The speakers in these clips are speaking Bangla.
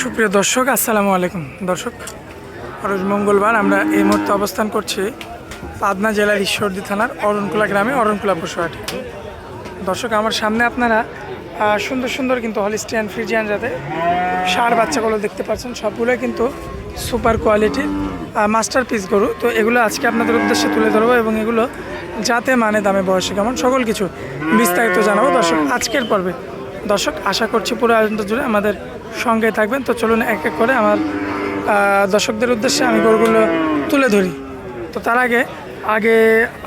সুপ্রিয় দর্শক, আসসালামু আলাইকুম। দর্শক, রোজ মঙ্গলবার আমরা এই মুহূর্তে অবস্থান করছি পাবনা জেলার ঈশ্বরদী থানার অরণকুলা গ্রামে, অরণকুলা পশুহাটে দর্শক, আমার সামনে আপনারা সুন্দর সুন্দর কিন্তু হলিস্টিয়ান ফ্রিজিয়ান যাতে সার বাচ্চাগুলো দেখতে পাচ্ছেন। সবগুলোই কিন্তু সুপার কোয়ালিটির মাস্টার পিস গরু। তো এগুলো আজকে আপনাদের উদ্দেশ্যে তুলে ধরবো এবং এগুলো যাতে মানে দামে, বয়সে কেমন, সকল কিছু বিস্তারিত জানাব। দর্শক, আজকের পর্বে, দর্শক, আশা করছি পুরো আয়োজনটা জুড়ে আমাদের সঙ্গে থাকবেন। তো চলুন এক এক করে আমার দর্শকদের উদ্দেশ্যে আমি গরুগুলো তুলে ধরি। তো তার আগে আগে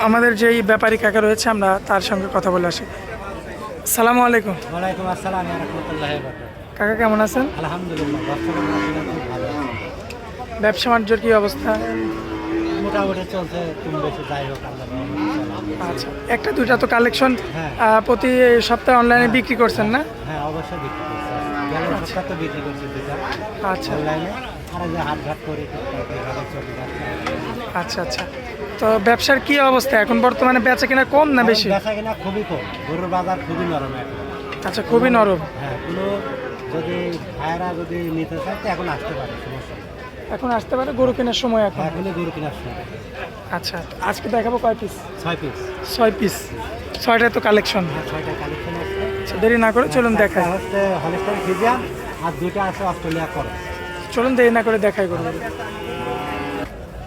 আমাদের যেই ব্যাপারী কাকা রয়েছে আমরা তার সঙ্গে কথা বলে আসি। সালামু আলাইকুম। ওয়ালাইকুম আসসালাম কাকা কেমন আছেন? আলহামদুলিল্লাহ। ব্যবসা বাণিজ্যর কী অবস্থা? মোটামুটি চলছে বেশি যাই হোক আচ্ছা একটা দুইটা তো কালেকশন হ্যাঁ। প্রতি সপ্তাহে অনলাইনে বিক্রি করছেন না? হ্যাঁ অবশ্যই বিক্রি গেল সপ্তাহ তো বিক্রি করছে দুটা আচ্ছা। অনলাইনে। আর যে হাট করে চলে যাচ্ছে। আচ্ছা আচ্ছা। তো ব্যবসার কি অবস্থা? এখন বর্তমানে বেচা কিনা কম না বেশি? বেচা কিনা খুবই কম। গরুর বাজার খুবই নরম এখন। আচ্ছা খুবই নরম। হ্যাঁ কোনো যদি ভাইরা যদি নিতে চায় তো এখন আসতে পারে সমস্যা এখন আসতে পারে গরু কেনার সময় এখন? এখনই গরু কেনার সময়। আচ্ছা আজকে দেখাবো কয় পিস ছয় পিস ছয় পিস ছয়টায় তো কালেকশন হ্যাঁ ছয়টা কালেকশন আছে। দেরি না করে চলুন দেখাই। হচ্ছে হলিস্টার ফিজিয়াম আর দুইটা আছে অস্ট্রেলিয়া করো চলুন দেরি না করে দেখাই গরু।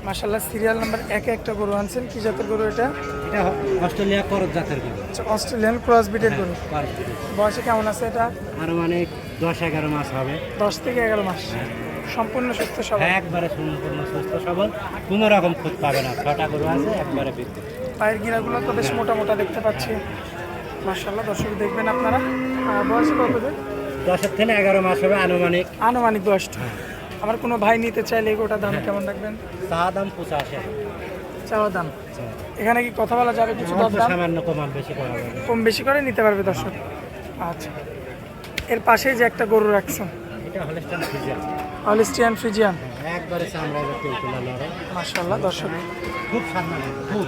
মাসাল্লাহ সিরিয়াল নাম্বার একে একটা গরু আনছেন। কি জাতের গরু এটা? এটা অস্ট্রেলিয়া করত জাতের গরু। আচ্ছা অস্ট্রেলিয়ান ক্রস বিটের গরু। বয়সে কেমন আছে এটা? আরও মানে দশ এগারো মাস হবে। দশ থেকে এগারো মাস। সম্পূর্ণ সুস্থ সবল। একবারে সম্পূর্ণ সুস্থ সবল। কোনো রকম খুঁত পাবে না। ছটা গরু আছে একবারে বিদ্যুৎ পায়ের গিরাগুলো তো বেশ মোটা মোটা দেখতে পাচ্ছি। মাসাল্লাহ দর্শক দেখবেন আপনারা। বয়সে কত দিন? দশের থেকে এগারো মাস হবে আনুমানিক। আনুমানিক বয়সটা আমার কোনো ভাই নিতে চাইলে এগোটা দাম কেমন রাখবেন? চা দাম পঁচাশি চাওয়া দাম। এখানে কি কথা বলা যাবে কিছু সামান্য বেশি করা কম বেশি করে নিতে পারবে দর্শক। আচ্ছা। এর পাশেই যে একটা গরু রাখছেন এটা অলিস্টিয়ান ফ্রিজিয়ান একবারে চামড়া তেল তোলা মাসাল্লাহ দর্শক। খুব সামনে খুব।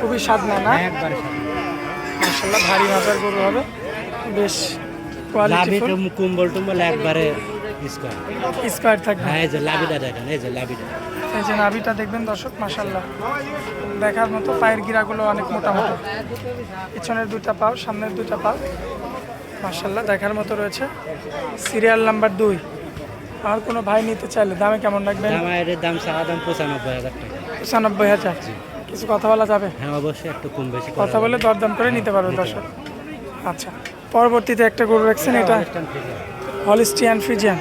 খুবই স্বাদ না? না একবারে সামনে মাসাল্লাহ ভারী মাজার গরু হবে। বেশ কোয়ালিটি কুম্বল টুম্বল একবারে স্কোয়ার। স্কোয়ার থাকবে। হ্যাঁ এই যে লাভিটা দেখেন এই যে লাভিটা। এই যে নাভিটা দেখবেন দর্শক মাসাল্লাহ দেখার মতো পায়ের গিরাগুলো অনেক মোটা মোটা পিছনের দুইটা পাও সামনের দুইটা পাও। মাসাল্লাহ দেখার মতো রয়েছে। সিরিয়াল নাম্বার দুই। আমার কোনো ভাই নিতে চাইলে দামে কেমন রাখবেন? আমার দাম চা দাম পঁচানব্বই হাজার টাকা। পঁচানব্বই হাজার। কিছু কথা বলা যাবে? হ্যাঁ অবশ্যই একটু কম বেশি কথা বলে দরদাম করে নিতে পারবে দর্শক। আচ্ছা পরবর্তীতে একটা গরু রাখছেন এটা হলিস্টিয়ান ফিজিয়ান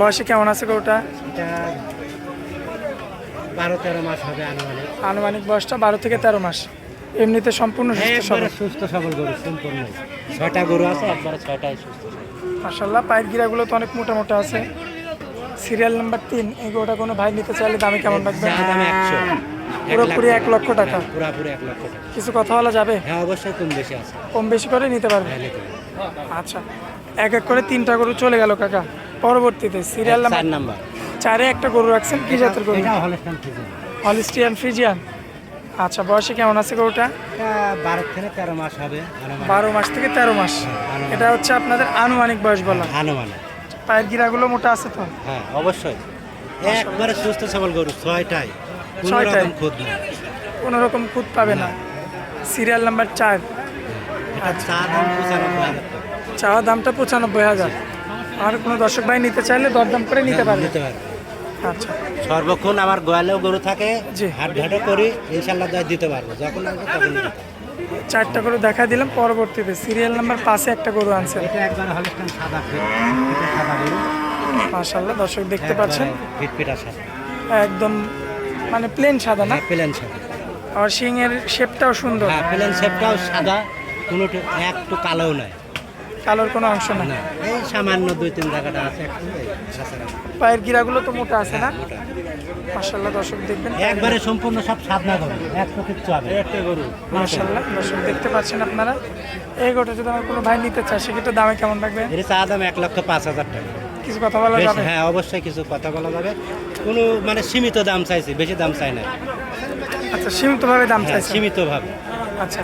বয়সে কেমন আছে গরুটা? বারো তেরো মাস হবে আনুমানিক। আনুমানিক বয়সটা বারো থেকে তেরো মাস। এমনিতে সম্পূর্ণ সুস্থ সবল। সুস্থ সবল গরু সম্পূর্ণ। ছয়টা গরু আছে একবারে ছয়টাই সুস্থ মাসাল্লাহ পায়ের গিরাগুলো তো অনেক মোটা মোটা আছে। সিরিয়াল নাম্বার তিন এই গরুটা কোনো ভাই নিতে চাইলে দামে কেমন দাম একশো। এক পুরোপুরি এক লক্ষ টাকা। পুরাপুরি এক লক্ষ টাকা। কিছু কথা বলা যাবে? হ্যাঁ অবশ্যই কম বেশি আছে। কম বেশি করে নিতে পারবে? হ্যাঁ নিতে হবে। আচ্ছা এক এক করে তিনটা গরু চলে গেল কাকা। পরবর্তীতে সিরিয়াল নাম্বার নাম্বার। চারে একটা গরু রাখছেন কি জাতের গরু? হলিস্টিয়ান ফ্রিজিয়ান আচ্ছা বয়সে কেমন আছে গরুটা? বারো থেকে তেরো মাস হবে বারো মাস থেকে তেরো মাস। এটা হচ্ছে আপনাদের আনুমানিক বয়স বলা। আনুমানিক। পায়ের গিরাগুলো মোটা আছে তো? হ্যাঁ অবশ্যই। একবারে সুস্থ সবল গরু ছয়টাই কোনো। রকম খুদ পাবে না। সিরিয়াল নাম্বার চার। এটা চা দাম পঁচানব্বই হাজার টাকা। চাওয়া দামটা পঁচানব্বই হাজার। আর কোনো দর্শক ভাই নিতে চাইলে দরদাম করে নিতে পারবে। নিতে পারবে। আচ্ছা। সর্বক্ষণ আমার গোয়ালেও গরু থাকে। জি। হাট ঘাটও করি। ইনশাল্লাহ দিতে পারব। যখন আসবে তখন চারটা গরু দেখা দিলাম পরবর্তীতে সিরিয়াল নাম্বার পাশে একটা গরু আনছে। এটা একবার হলিস্টান সাদা সাদা গরু। মাশাল্লাহ দর্শক দেখতে পাচ্ছেন। ফিট ফিটার সাদা একদম মানে প্লেন সাদা না? হ্যাঁ প্লেন সাদা। আর শিং এর শেপটাও সুন্দর। হ্যাঁ প্লেন শেপটাও সাদা কোনো একটু কালোও নাই কালোর কোনো অংশ না? এই সামান্য দুই তিন জায়গাটা আছে পায়ের গিরাগুলো তো মোটা আছে না? মোটা। মাশাল্লাহ দর্শক দেখবেন। একবারে সম্পূর্ণ সব সাদনা গরু একশো কিচ্ছু হবে একটা গরু মাশাল্লাহ দর্শক দেখতে পাচ্ছেন আপনারা। এই গোটা যদি আমার কোনো ভাই নিতে চায় সেক্ষেত্রে দামে কেমন রাখবে এর চা দাম এক লক্ষ পাঁচ হাজার টাকা। কিছু কথা বলা যাবে? হ্যাঁ অবশ্যই কিছু কথা বলা যাবে। কোনো মানে সীমিত দাম চাইছি বেশি দাম চাই না আচ্ছা সীমিতভাবে দাম হ্যাঁ চাইছেন সীমিতভাবে। আচ্ছা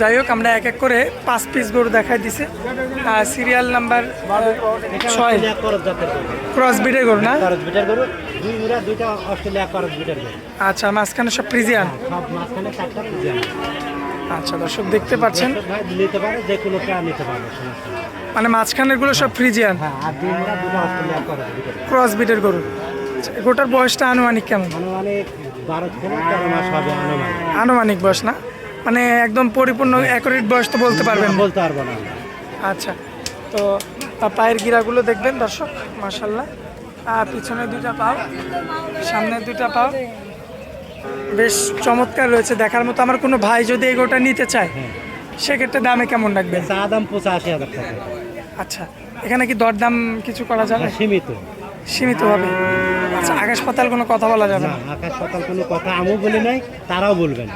যাই হোক আমরা এক এক করে পাঁচ পিস গরু দেখাই দিছি। সিরিয়াল নাম্বার ছয়। ক্রস গরু। না? বিটের গরু দুই মুড়া দুইটা অস্ট্রেলিয়া বিটের গরু। আচ্ছা মাঝখানে সব ফ্রিজিয়ান সব মাঝখানে চারটা পুজিয়া আচ্ছা দর্শক দেখতে পাচ্ছেন। ভাই নিতে পারে যে কোনো নিতে পারবে মানে মাঝখানেরগুলো সব ফ্রিজিয়ান হ্যাঁ আর দুই মুড়া দুটো অস্ট্রেলিয়া করজ বিটের ক্রস বিডের গরু। গোটার বয়সটা আনুমানিক কেমন? আনুমানিক বারো থেকে তেরো মাস হবে আনুমানিক। আনুমানিক বয়স না? মানে একদম পরিপূর্ণ অ্যাকুরেট বয়স তো বলতে পারবেন বলতে পারব না। আচ্ছা তো পায়ের গিরাগুলো দেখবেন দর্শক মার্শাল্লাহ আর পিছনে দুইটা পাও সামনে দুইটা পাও। বেশ চমৎকার রয়েছে দেখার মতো। আমার কোনো ভাই যদি এগোটা নিতে চায় সেক্ষেত্রে দামে কেমন রাখবেন? চা দাম পঁচাশি হাজার টাকা। আচ্ছা এখানে কি দরদাম কিছু করা যাবে? আর সীমিত। সীমিত হবে আচ্ছা আকাশ পাতাল কোনো কথা বলা যাবে না না? আকাশ পাতাল কোনো কথা আমিও বলি নাই তারাও বলবেন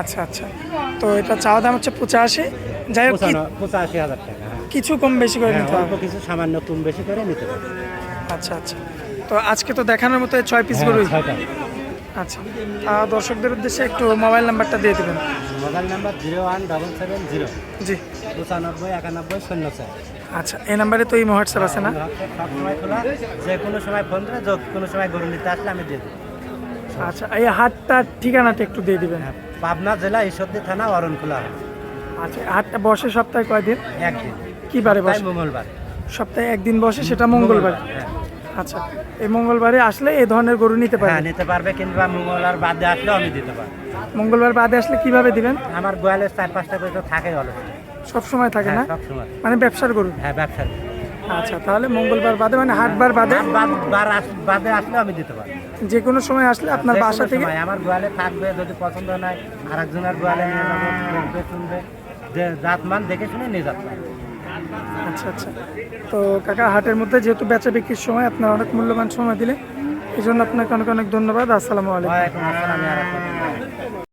আচ্ছা আচ্ছা। তো এটা চাওয়া দাম হচ্ছে পঁচাশি। যাই হোক পঁচাশি হাজার টাকা হ্যাঁ। কিছু কম বেশি করে হ্যাঁ, নিতে হবে। কিছু সামান্য কম বেশি করে নিতে পারবে আচ্ছা আচ্ছা। তো আজকে তো দেখানোর মতো ছয় পিস হ্যাঁ, গরুই। আচ্ছা। দর্শকদের উদ্দেশ্যে একটু মোবাইল নাম্বারটা দিয়ে দেবেন। Mobile number zero one double seven zero ji. পঁচানব্বই একানব্বই শূন্য চার। আচ্ছা এই নাম্বারে তো এই হোয়াটসঅ্যাপ আছে না? সবসময় খোলা। যে কোনো সময় ফোন করে যে কোনো সময় গরু নিতে আসলে আমি দিয়ে দেবো। আচ্ছা এই হাটটার ঠিকানাটা একটু দিয়ে দিবেন। হ্যাঁ, পাবনা জেলা ঈশ্বরদী থানা অরণকুলা আচ্ছা হাটটা বসে সপ্তাহে কয়দিন? একদিন। কি বারে বসে? মঙ্গলবার। সপ্তাহে একদিন বসে সেটা মঙ্গলবার হ্যাঁ। আচ্ছা এই মঙ্গলবারে আসলে এই ধরনের গরু নিতে হ্যাঁ নিতে পারবে কিংবা মঙ্গলবার বাদে আসলেও আমি দিতে পারব। মঙ্গলবার বাদে আসলে কীভাবে দিবেন? আমার গোয়ালের চার পাঁচটা করে তো থাকে অলরেডি। সব সময় থাকে না? হ্যাঁ সব সময়। মানে ব্যবসার গরু? হ্যাঁ ব্যবসা আচ্ছা তাহলে মঙ্গলবার বাদে মানে হাটবার বাদে বাদ- বাদ- বার আস- বাদে আসলেও আমি দিতে পারব। যে কোনো সময় আসলে আপনার যে কোনো বাসা থেকে সময় আমার গোয়ালে থাকবে যদি পছন্দ নয় আর একজনের গোয়ালে নিয়ে যাব শুনবে। যে জাত মান দেখে শুনে নিয়ে যাতে পারবে আচ্ছা আচ্ছা। তো কাকা, হাটের মধ্যে যেহেতু বেচা বিক্রির সময়, আপনার অনেক মূল্যবান সময় দিলে এই জন্য আপনাকে অনেক অনেক ধন্যবাদ। আসসালামু আলাইকুম।